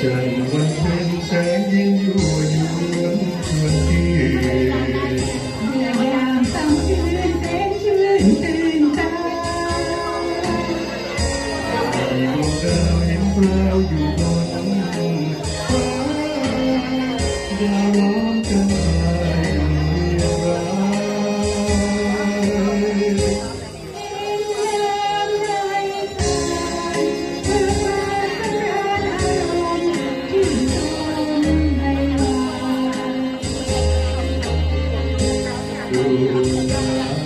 ใจวันเป็นแสงยิ่งยู่อยุวนชวนที่เมื่อยามค่ำคืนเต้นชื่นตื่นใจมีดวงดาวเห็นเปล่าอยู่บนฟ้าดาวล้อมกันไปเรียงรา Hallelujah.